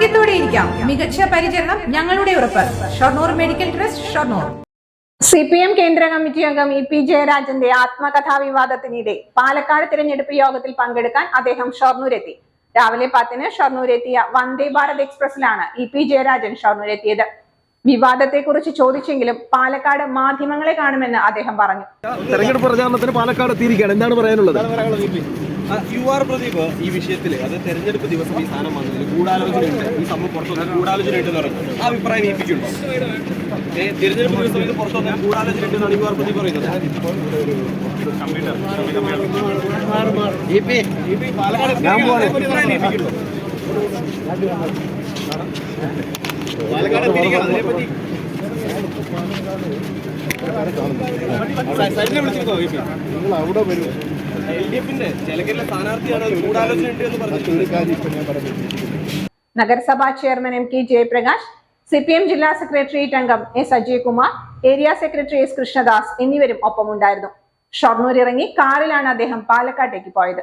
ആരോഗ്യത്തോടെ ഇരിക്കാം. മികച്ച പരിചരണം ഞങ്ങളുടെ ഉറപ്പ്. Shoranur medical trust Shoranur. C P M കേന്ദ്ര കമ്മിറ്റി അംഗം ഇ പി ജയരാജന്റെ ആത്മകഥാ വിവാദത്തിനിടെ പാലക്കാട് തിരഞ്ഞെടുപ്പ് യോഗത്തിൽ പങ്കെടുക്കാൻ അദ്ദേഹം ഷൊർണൂരെത്തി. രാവിലെ പത്തിന് ഷൊർണൂരെത്തിയ വന്ദേ ഭാരത് എക്സ്പ്രസിലാണ് ഇ പി ജയരാജൻ ഷൊർണൂരെത്തിയത്. വിവാദത്തെക്കുറിച്ച് ചോദിച്ചെങ്കിലും പാലക്കാട് മാധ്യമങ്ങളെ കാണുമെന്ന് അദ്ദേഹം പറഞ്ഞു. തെരഞ്ഞെടുപ്പ് പ്രചാരണത്തിന് പാലക്കാട് എത്തിയിരിക്കുകയാണ്. എന്താണ് പറയാനുള്ളത്? യു ആർ പ്രദീപ് ഈ വിഷയത്തിൽ അത് തെരഞ്ഞെടുപ്പ് ദിവസം ഈ സ്ഥാനം വന്നതിൽ ഗൂഢാലോചനയുണ്ട്. ഈ സംഭവം പുറത്തു വന്നാൽ ഗൂഢാലോചനയുണ്ട് എന്ന് പറഞ്ഞു. ആ അഭിപ്രായം ഏൽപ്പിക്കുന്നുണ്ടോ? തിരഞ്ഞെടുപ്പ് ദിവസം ഇത് പുറത്തു വന്നാൽ ഗൂഢാലോചനയുണ്ടെന്നാണ് യു ആർ പ്രദീപ് പറയുന്നത്. പാലക്കാട് എത്തിയിരിക്കുകയാണ്. അതിനെപ്പറ്റി നിങ്ങൾ അവിടെ വി നഗരസഭാ chairman M K Jayaprakash C P M ജില്ലാ സെക്രട്ടേറിയറ്റ് അംഗം S Ajaykumar area secretary S Krishnadas എന്നിവരും ഒപ്പമുണ്ടായിരുന്നു. ഷൊർണൂർ ഇറങ്ങി കാറിലാണ് അദ്ദേഹം പാലക്കാട്ടേക്ക് പോയത്.